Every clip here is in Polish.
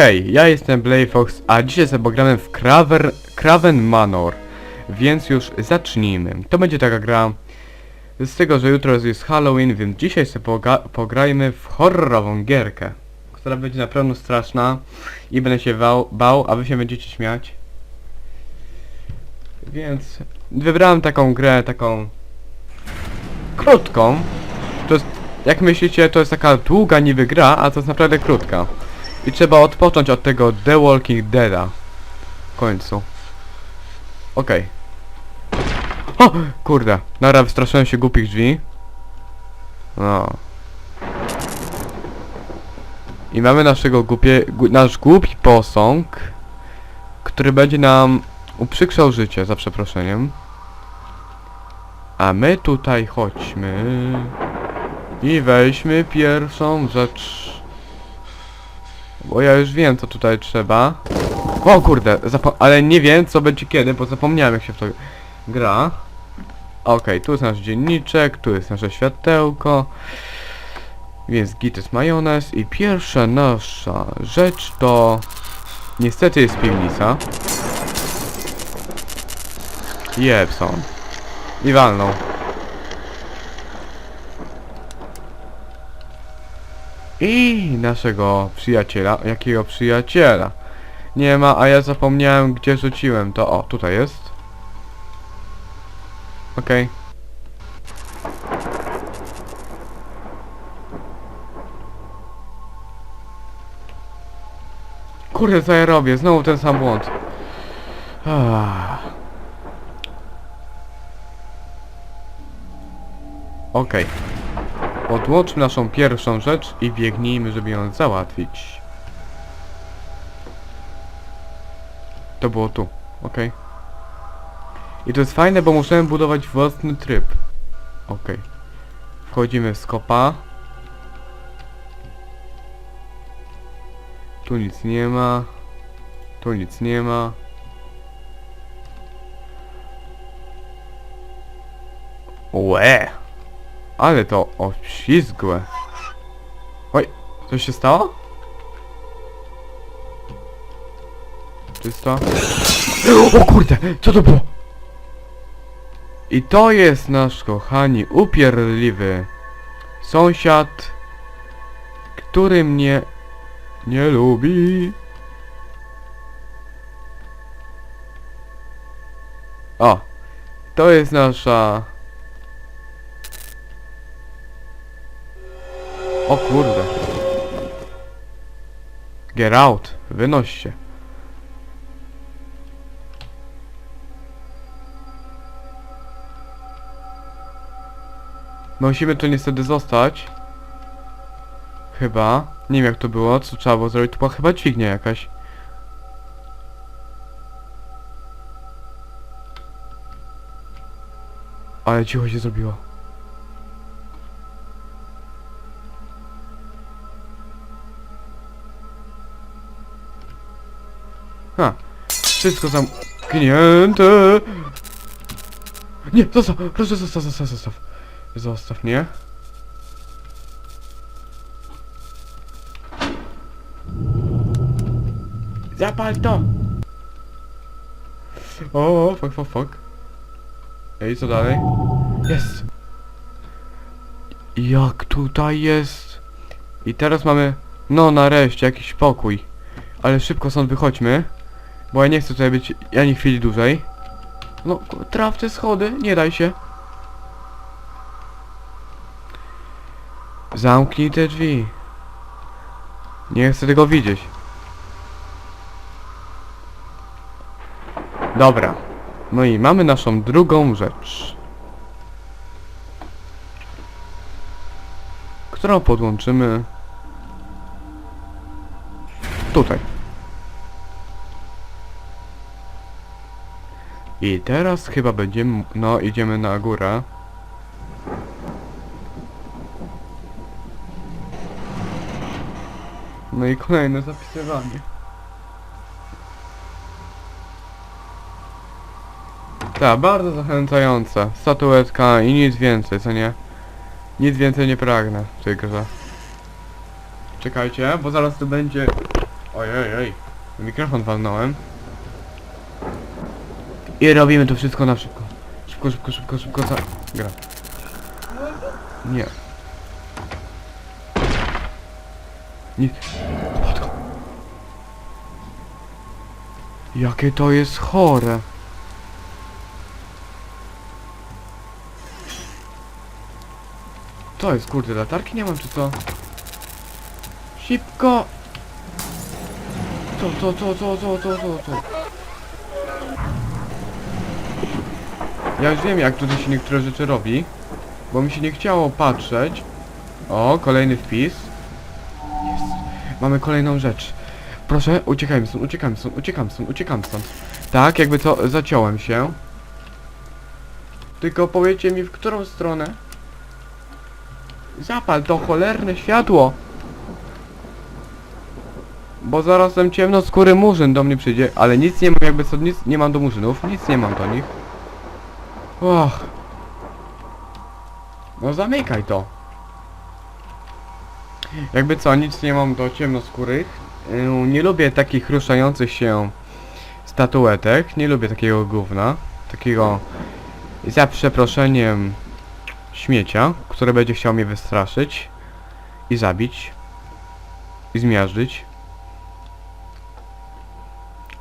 Hej, ja jestem Blayfox, a dzisiaj sobie pogramy w Craver, Craven Manor. Więc już zacznijmy. To będzie taka gra z tego, że jutro jest Halloween, więc dzisiaj sobie pograjmy w horrorową gierkę, która będzie na pewno straszna i będę się bał, bał, a wy się będziecie śmiać. Więc wybrałem taką grę, taką krótką. To jest, jak myślicie, to jest taka długa niby gra, a to jest naprawdę krótka. I trzeba odpocząć od tego The Walking Deada. W końcu. Okej. O! Kurde. Nara, wystraszyłem się głupich drzwi. No. I mamy naszego głupie... Nasz głupi posąg, który będzie nam uprzykrzał życie, za przeproszeniem. A my tutaj chodźmy. I weźmy pierwszą rzecz. Bo ja już wiem co tutaj trzeba. O kurde, ale nie wiem co będzie kiedy, bo zapomniałem jak się w to gra. Okej, tu jest nasz dzienniczek, tu jest nasze światełko. Więc git jest majonez i pierwsza nasza rzecz to... Niestety jest piwnica. Jebson. I walnął. I naszego przyjaciela. Jakiego przyjaciela? Nie ma, a ja zapomniałem gdzie rzuciłem to. O, tutaj jest. Okej. Kurde, co ja robię? Znowu ten sam błąd. Okej. Odłączmy naszą pierwszą rzecz i biegnijmy, żeby ją załatwić. To było tu, okej. I to jest fajne, bo możemy budować własny tryb. Okej. Wchodzimy w skopa. Tu nic nie ma. Tu nic nie ma. Łe! Ale to obślizgłe. Oj, coś się stało? Czysto? O kurde, co to było? I to jest nasz kochani, upierdliwy sąsiad, który mnie nie lubi. O, to jest nasza O kurde. Get out. Wynoś się. Musimy tu niestety zostać. Chyba. Nie wiem jak to było, co trzeba było zrobić. To była chyba dźwignia jakaś. Ale cicho się zrobiło. Ha. Wszystko zamknięte. Nie, zostaw, proszę zostaw, zostaw, zostaw. Zostaw mnie. Zapal to! O, fuck, fuck, fuck. Ej, co dalej? Jest! Jak tutaj jest? I teraz mamy... No, nareszcie, jakiś pokój. Ale szybko stąd wychodźmy. Bo ja nie chcę tutaj być ani chwili dłużej. No, traf te schody, nie daj się. Zamknij te drzwi. Nie chcę tego widzieć. Dobra. No i mamy naszą drugą rzecz. Którą podłączymy... Tutaj. I teraz chyba będziemy... No, idziemy na górę. No i kolejne zapisywanie. Tak, bardzo zachęcające. Statuetka i nic więcej, co nie? Nic więcej nie pragnę w tej grze. Czekajcie, bo zaraz tu będzie Ojej, oj. Mikrofon walnąłem. I robimy to wszystko na szybko. Szybko, szybko, szybko, szybko, za... Gra. Nie. Nie. Spadło. Jakie to jest chore. To jest kurde, latarki nie mam czy co? Szybko! Co, co, co, co, co, co, co, co? Ja już wiem jak tutaj się niektóre rzeczy robi, bo mi się nie chciało patrzeć. O, kolejny wpis. Jest. Mamy kolejną rzecz. Proszę, uciekajmy stąd, uciekamy stąd, uciekamy stąd, uciekamy stąd. Tak, jakby to zaciąłem się. Tylko powiedzcie mi w którą stronę. Zapal to cholerne światło. Bo zaraz ten ciemnoskóry murzyn do mnie przyjdzie, ale nic nie mam jakby co, nic nie mam do murzynów, nic nie mam do nich. Och. No zamykaj to. Jakby co, nic nie mam do ciemnoskórych. Yy, Nie lubię takich ruszających się statuetek, nie lubię takiego gówna, takiego za przeproszeniem śmiecia, które będzie chciał mnie wystraszyć i zabić i zmiażdżyć.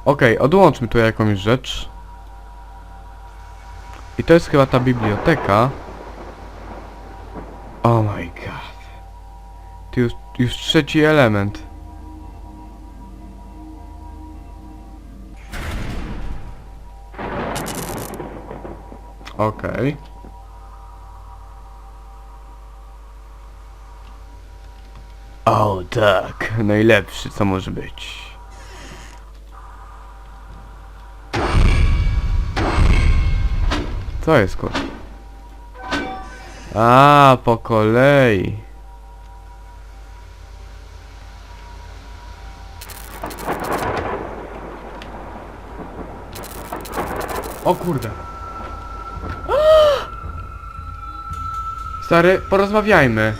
Okej, odłączmy tu jakąś rzecz. I to jest chyba ta biblioteka. Oh my god. To już, już trzeci element. Okej. O tak, najlepszy co może być. Co jest kur... A, po kolei. O kurde. Stary, porozmawiajmy.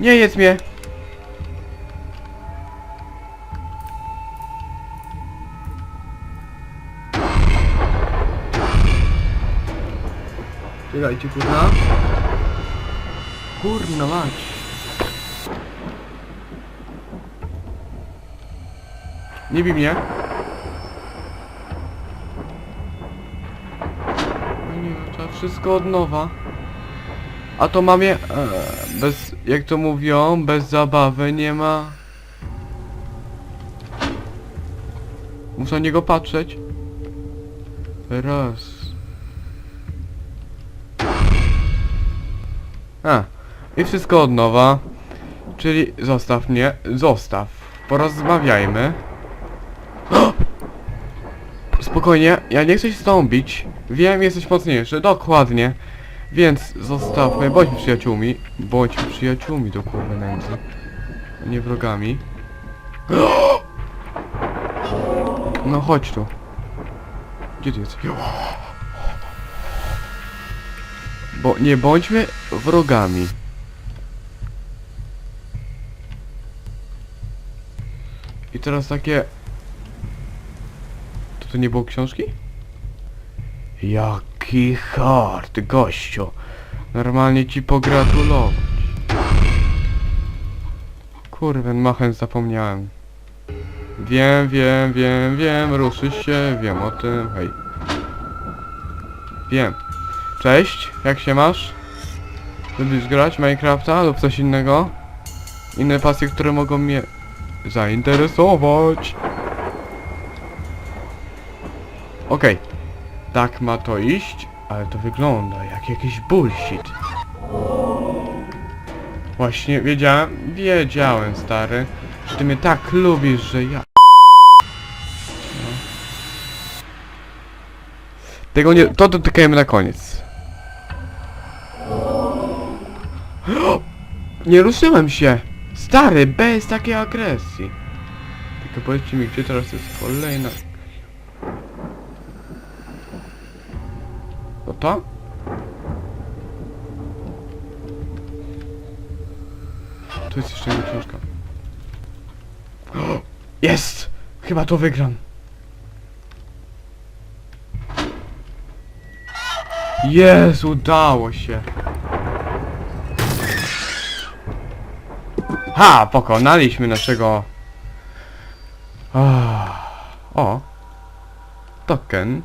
Nie jedz mnie. Czekajcie, kurna. Kurna mać. Nie bij mnie. No nie, trzeba wszystko od nowa. A to mamie... E, bez... Jak to mówią, bez zabawy nie ma... Muszę na niego patrzeć. Raz. A. I wszystko od nowa. Czyli zostaw mnie. Zostaw. Porozmawiajmy. Spokojnie, ja nie chcę się z tobą bić. Wiem, jesteś mocniejszy, dokładnie. Więc zostawmy, bądźmy przyjaciółmi. Bądźmy przyjaciółmi do kurwy nędzy. Nie wrogami. No chodź tu. Gdzie ty jesteś? Bo nie bądźmy wrogami. I teraz takie... To to nie było książki? Jaki hard, gościu. Normalnie ci pogratulować. Kurwen, machen zapomniałem. Wiem, wiem, wiem, wiem, ruszysz się, wiem o tym, hej. Wiem. Cześć, jak się masz? Lubisz grać Minecrafta lub coś innego? Inne pasje, które mogą mnie zainteresować. Okej. Tak ma to iść, ale to wygląda jak jakiś bullshit. Właśnie wiedziałem, wiedziałem stary, że ty mnie tak lubisz, że ja... No. Tego nie... To dotykajmy na koniec. Nie ruszyłem się! Stary, bez takiej agresji! Tylko powiedzcie mi, gdzie teraz jest kolejna... No to? Tu jest jeszcze jedna książka. Jest! Chyba to wygram. Jest, udało się. Ha! Pokonaliśmy naszego... Ah, O! Token.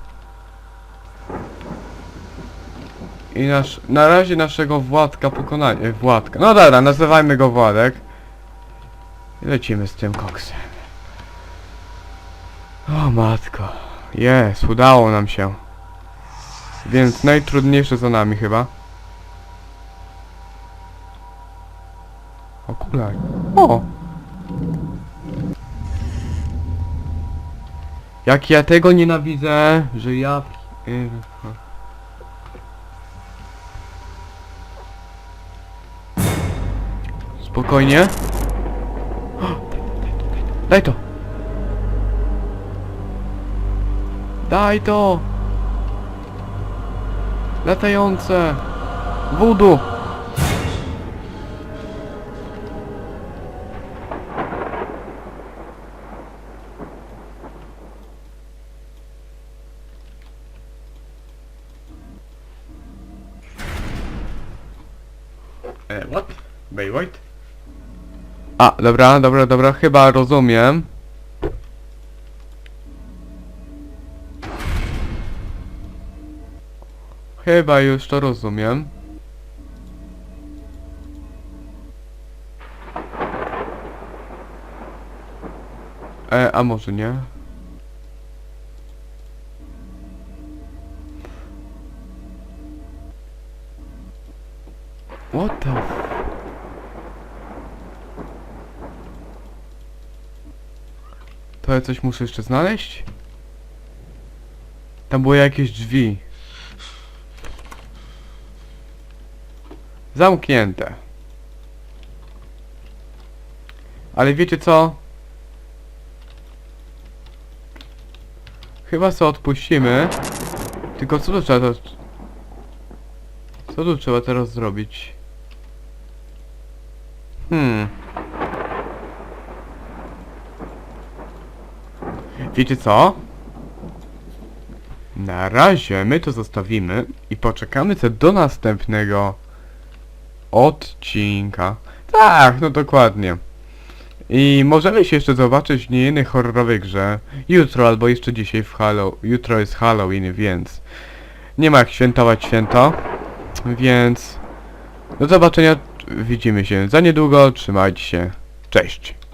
I nasz... Na razie naszego Władka pokonali... e, Władka. No dobra, nazywajmy go Władek. I lecimy z tym koksem. O matko. Jest, udało nam się. Więc najtrudniejsze za nami chyba. Okular. O! Jak ja tego nienawidzę, że ja... y, Spokojnie. Daj to. Daj to. Latające. Voodoo. E, what? Baywhite? A, dobra, dobra, dobra, chyba rozumiem. Chyba już to rozumiem. E, a może nie? What the To ja coś muszę jeszcze znaleźć? Tam były jakieś drzwi. Zamknięte. Ale wiecie co? Chyba co odpuścimy. Tylko co tu trzeba teraz... Co tu trzeba teraz zrobić? Hmm. Wiecie co? Na razie my to zostawimy i poczekamy co do następnego odcinka. Tak, no dokładnie. I możemy się jeszcze zobaczyć w niejednej horrorowej grze jutro albo jeszcze dzisiaj w Hallow. Jutro jest Halloween, więc nie ma jak świętować święto. Więc do zobaczenia. Widzimy się za niedługo. Trzymajcie się. Cześć.